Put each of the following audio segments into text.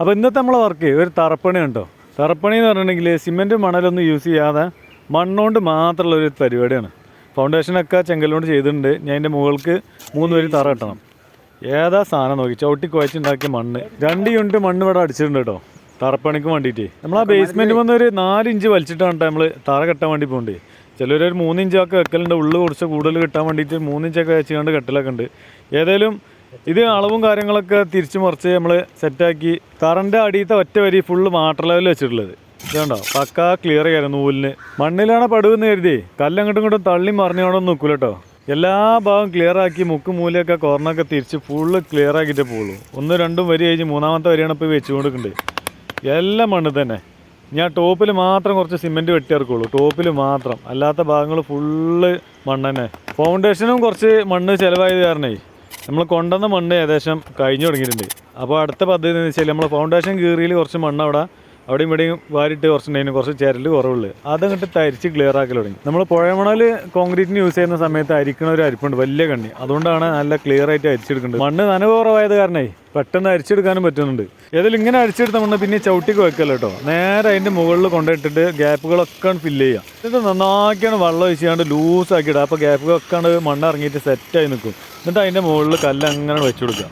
അപ്പോൾ ഇന്നത്തെ നമ്മളെ വർക്ക് ഒരു തറപ്പണി ഉണ്ടോ തറപ്പണി എന്ന് പറഞ്ഞിട്ടുണ്ടെങ്കിൽ സിമെന്റ് മണലൊന്നും യൂസ് ചെയ്യാതെ മണ്ണുകൊണ്ട് മാത്രമുള്ള ഒരു പരിപാടിയാണ്. ഫൗണ്ടേഷനൊക്കെ ചെങ്കലുകൊണ്ട് ചെയ്തിട്ടുണ്ട്. ഞാൻ അതിന്റെ മുകൾക്ക് മൂന്ന് പേര് തറ കെട്ടണം. ഏതാ സാധനം നോക്കി? ചവിട്ടി കുഴച്ചുണ്ടാക്കിയ മണ്ണ്. രണ്ട് യൂണിറ്റ് മണ്ണ് ഇവിടെ അടിച്ചിട്ടുണ്ട് കേട്ടോ. തറപ്പണിക്ക് വേണ്ടിയിട്ട്. നമ്മൾ ആ ബേസ്മെന്റ് വന്ന് ഒരു നാല് ഇഞ്ച് വലിച്ചിട്ടാണ് നമ്മൾ തറ കെട്ടാൻ വേണ്ടി പോകണ്ടേ ചിലർ ഒരു മൂന്നിഞ്ചൊക്കെ വെക്കലുണ്ട്. ഉള്ളു കുറച്ച് കൂടുതൽ കിട്ടാൻ വേണ്ടിയിട്ട് മൂന്നിഞ്ചൊക്കെ വെച്ചുകൊണ്ട് കെട്ടലൊക്കെ ഉണ്ട്. ഏതായാലും ഇത് അളവും കാര്യങ്ങളൊക്കെ തിരിച്ചു മറിച്ച് നമ്മൾ സെറ്റാക്കി കറണ്ട് അടിയത്തെ ഒറ്റ വരി ഫുള്ള് വാട്ടർ ലെവലിൽ വെച്ചിട്ടുള്ളത്. ഇതുണ്ടോ പക്ക ക്ലിയർ ചെയ്യാൻ നൂലിന്. മണ്ണിലാണ് പടുവെന്ന് കരുതി. കല്ലങ്ങോട്ടും ഇങ്ങോട്ടും തള്ളി മറിഞ്ഞോടൊന്നും നിൽക്കൂല കേട്ടോ എല്ലാ ഭാഗം ക്ലിയർ ആക്കി മുക്ക് മൂലയൊക്കെ കോർണൊക്കെ തിരിച്ച് ഫുള്ള് ക്ലിയർ ആക്കിയിട്ട് പോകുള്ളൂ ഒന്ന് രണ്ടും വരി കഴിഞ്ഞ് മൂന്നാമത്തെ വരിയാണ് ഇപ്പോൾ വെച്ച് കൊടുക്കുന്നുണ്ട് എല്ലാം മണ്ണ് തന്നെ. ഞാൻ ടോപ്പിൽ മാത്രം കുറച്ച് സിമെന്റ് വെട്ടിയിറക്കുള്ളൂ ടോപ്പിൽ മാത്രം. അല്ലാത്ത ഭാഗങ്ങൾ ഫുള്ള് മണ്ണ് തന്നെ. ഫൗണ്ടേഷനും കുറച്ച് മണ്ണ് ചിലവായത് കാരണേ നമ്മൾ കൊണ്ടുവന്ന മണ്ണ് ഏകദേശം കഴിഞ്ഞു തുടങ്ങിയിട്ടുണ്ട്. അപ്പോൾ അടുത്ത പദ്ധതി എന്ന് വെച്ചാൽ നമ്മൾ ഫൗണ്ടേഷൻ കീറിയിൽ കുറച്ച് മണ്ണ് അവിടെ അവിടെയും ഇവിടെയും വാരിട്ട് കുറച്ച് കുറച്ചുണ്ടായിരുന്നു. കുറച്ച് ചേരൽ കുറവുള്ളൂ. അതങ്ങോട്ട് തരിച്ച് ക്ലിയർ ആക്കി തുടങ്ങി. നമ്മൾ പുഴമണൽ കോൺക്രീറ്റിന് യൂസ് ചെയ്യുന്ന സമയത്ത് അരിക്കണ ഒരു അരിപ്പുണ്ട്. വലിയ കണ്ണി. അതുകൊണ്ടാണ് നല്ല ക്ലിയർ ആയിട്ട് അരിച്ചെടുക്കുന്നത് മണ്ണ് നനവ് കുറവായത് കാരണേ പെട്ടെന്ന് അരിച്ചെടുക്കാനും പറ്റുന്നുണ്ട്. ഏതായാലും ഇങ്ങനെ അരിച്ചെടുത്ത മണ്ണ് പിന്നെ ചവിട്ടിക്ക് വെക്കല്ലോ കേട്ടോ. നേരെ അതിന്റെ മുകളിൽ കൊണ്ടിട്ടിട്ട് ഗ്യാപ്പുകളൊക്കെ ഫില്ല് ചെയ്യുക എന്നിട്ട് നന്നാക്കിയാണ് വെള്ളം ഒഴിച്ചാണ്ട് ലൂസ് ആക്കിയിടുക അപ്പോൾ ഗ്യാപ്പുകളൊക്കെ മണ്ണ് ഇറങ്ങിയിട്ട് സെറ്റായി നിൽക്കും എന്നിട്ട് അതിന്റെ മുകളിൽ കല്ല് അങ്ങനെ വെച്ചു കൊടുക്കുക.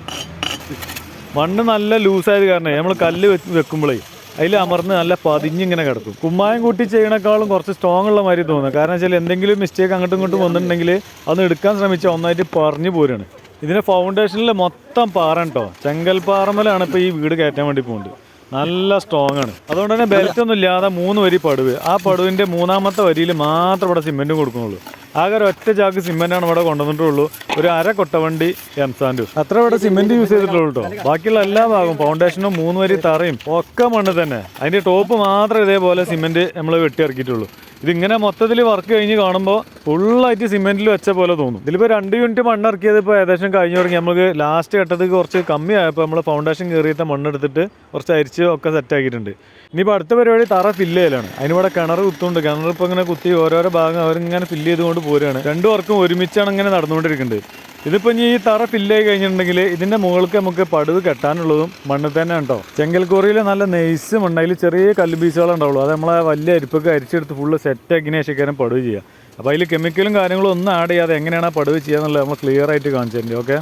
മണ്ണ് നല്ല ലൂസായത് കാരണം നമ്മൾ കല്ല് വെക്കുമ്പോഴേ അതിൽ അമർന്ന് നല്ല പതിഞ്ഞിങ്ങനെ കിടക്കും. കുമ്മായം കൂട്ടി ചെയ്യണേക്കാളും കുറച്ച് സ്ട്രോങ് ഉള്ള മാതിരി തോന്നുന്നു. കാരണം വെച്ചാൽ എന്തെങ്കിലും മിസ്റ്റേക്ക് അങ്ങോട്ടും ഇങ്ങോട്ടും വന്നിട്ടുണ്ടെങ്കിൽ അത് എടുക്കാൻ ശ്രമിച്ചാൽ ഒന്നായിട്ട് പറഞ്ഞു പോരാണ്. ഇതിന്റെ ഫൗണ്ടേഷനിൽ മൊത്തം പാറ കേട്ടോ ചെങ്കൽ പാറമലാണ് ഇപ്പോൾ ഈ വീട് കയറ്റാൻ വേണ്ടി പോകുന്നത് നല്ല സ്ട്രോങ് ആണ്. അതുകൊണ്ട് തന്നെ ബെൽറ്റ് ഒന്നും ഇല്ലാതെ മൂന്ന് വരി പടുവ്. ആ പടുവിന്റെ മൂന്നാമത്തെ വരിയിൽ മാത്രം ഇവിടെ സിമെന്റും കൊടുക്കുന്നുള്ളൂ. ആകെ ഒരു ഒറ്റ ചാക്ക് സിമെന്റ് ആണ് ഇവിടെ കൊണ്ടുവന്നിട്ടുള്ളൂ. ഒരു അര കൊട്ടവണ്ടി എംസാൻഡു അത്ര ഇവിടെ സിമെന്റ് യൂസ് ചെയ്തിട്ടുള്ളൂ കേട്ടോ ബാക്കിയുള്ള എല്ലാ ഭാഗവും ഫൗണ്ടേഷനും മൂന്ന് വരി തറയും ഒക്കെ മണ്ണ് തന്നെ. അതിന്റെ ടോപ്പ് മാത്രം ഇതേപോലെ സിമെന്റ് നമ്മൾ വെട്ടിയിറക്കിയിട്ടുള്ളൂ. ഇതിങ്ങനെ മൊത്തത്തിൽ വർക്ക് കഴിഞ്ഞ് കാണുമ്പോൾ ഫുള്ളായിട്ട് സിമെന്റിൽ വെച്ച പോലെ തോന്നും. ഇതിലിപ്പോൾ രണ്ട് യൂണിറ്റ് മണ്ണ് ഇറക്കിയത് ഇപ്പോൾ ഏകദേശം കഴിഞ്ഞു തുടങ്ങി. നമുക്ക് ലാസ്റ്റ് ഘട്ടത്തിൽ കുറച്ച് കമ്മിയായപ്പോൾ നമ്മൾ ഫൗണ്ടേഷൻ കയറിയത്തെ മണ്ണെടുത്തിട്ട് കുറച്ച് അരിച്ച് ഒക്കെ സെറ്റ് ആക്കിയിട്ടുണ്ട്. ഇനിയിപ്പോൾ അടുത്ത പരിപാടി തറ ഫില്ല് ചെയ്യലാണ്. അതിനിവിടെ കിണർ കുത്തുണ്ട് കിണർ ഇപ്പോൾ ഇങ്ങനെ കുത്തി ഓരോരോ ഭാഗം അവരിങ്ങനെ ഫില്ല് ചെയ്തുകൊണ്ട് പോരുകയാണ്. രണ്ടു വർക്കും ഒരുമിച്ചാണ് ഇങ്ങനെ നടന്നുകൊണ്ടിരിക്കുന്നത്. ഇതിപ്പോ ഇനി ഈ തറ ഫില്ല് ആയി കഴിഞ്ഞിട്ടുണ്ടെങ്കിൽ ഇതിന്റെ മുകൾക്ക് നമുക്ക് പടുവ് കെട്ടാനുള്ളതും മണ്ണ് തന്നെ ഉണ്ടോ ചെങ്കൽക്കോറിയിൽ നല്ല നെയ്സ് മണ്ണ്. അതിൽ ചെറിയ കല്ല് പീസുകളുണ്ടാവുള്ളൂ അത് നമ്മളെ വലിയ അരിപ്പൊക്കെ അരിച്ചെടുത്ത് ഫുള്ള് സെറ്റ് ആക്കിനെ ശേഷം പടുവ് ചെയ്യുക അപ്പോൾ അതിൽ കെമിക്കലും കാര്യങ്ങളും ഒന്നും ആഡ് ചെയ്യാതെ എങ്ങനെയാണ് ആ പടുവ് ചെയ്യുക എന്നുള്ളത് നമ്മൾ ക്ലിയർ ആയിട്ട് കാണിച്ചു തരുന്നുണ്ട് ഓക്കെ